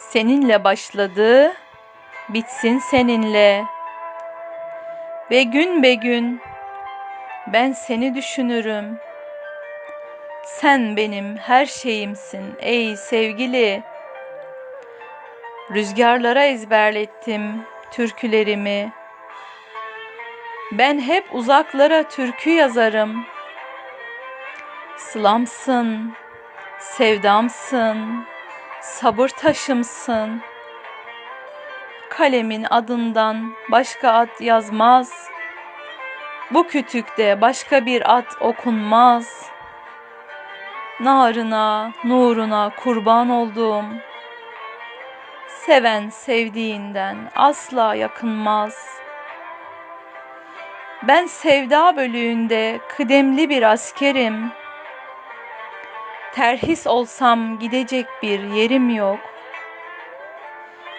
Seninle başladı, bitsin seninle. Ve gün be gün ben seni düşünürüm. Sen benim her şeyimsin ey sevgili. Rüzgarlara ezberlettim türkülerimi. Ben hep uzaklara türkü yazarım. Sılamsın, sevdamsın, sabır taşımsın. Kalemin adından başka ad yazmaz. Bu kütükte başka bir ad okunmaz. Narına, nuruna kurban olduğum. Seven sevdiğinden asla yakınmaz. Ben sevda bölüğünde kıdemli bir askerim. Terhis olsam gidecek bir yerim yok.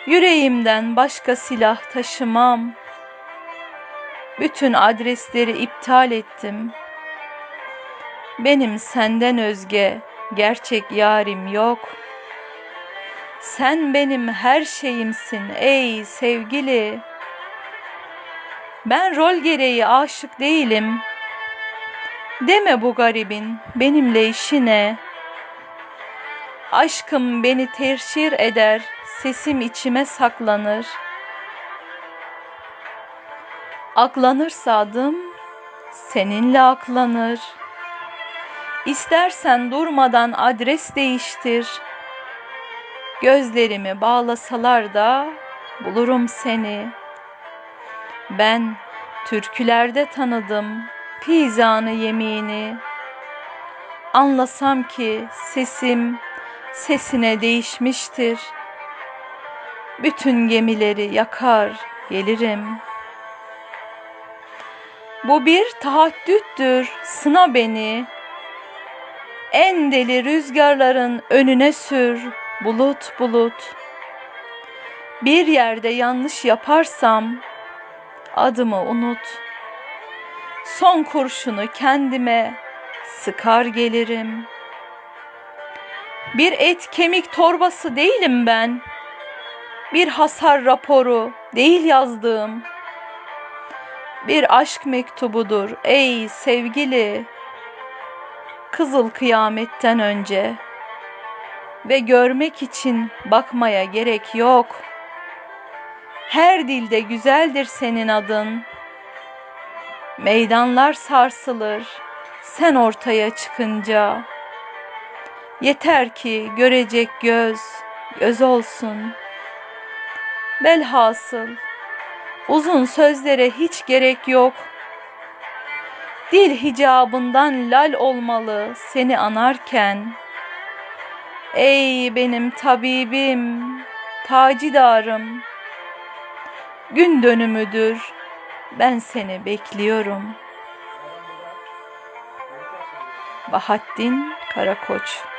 Yüreğimden başka silah taşımam. Bütün adresleri iptal ettim. Benim senden özge gerçek yarim yok. Sen benim her şeyimsin ey sevgili. Ben rol gereği aşık değilim. Deme bu garibin benimle işi ne? Aşkım beni terşir eder, sesim içime saklanır. Aklanırsa adım seninle aklanır. İstersen durmadan adres değiştir. Gözlerimi bağlasalar da bulurum seni. Ben türkülerde tanıdım fizanı yemini. Anlasam ki sesim sesine değişmiştir. Bütün gemileri yakar gelirim. Bu bir tahaddüttür, sına beni. En deli rüzgarların önüne sür, bulut bulut. Bir yerde yanlış yaparsam adımı unut. Son kurşunu kendime sıkar gelirim.'' Bir et kemik torbası değilim ben. Bir hasar raporu değil yazdığım. Bir aşk mektubudur ey sevgili. Kızıl kıyametten önce ve görmek için bakmaya gerek yok. Her dilde güzeldir senin adın. Meydanlar sarsılır sen ortaya çıkınca.'' Yeter ki görecek göz, göz olsun. Belhasıl, uzun sözlere hiç gerek yok. Dil hicabından lal olmalı seni anarken. Ey benim tabibim, tacidarım. Gün dönümüdür, ben seni bekliyorum. Bahattin Karakoç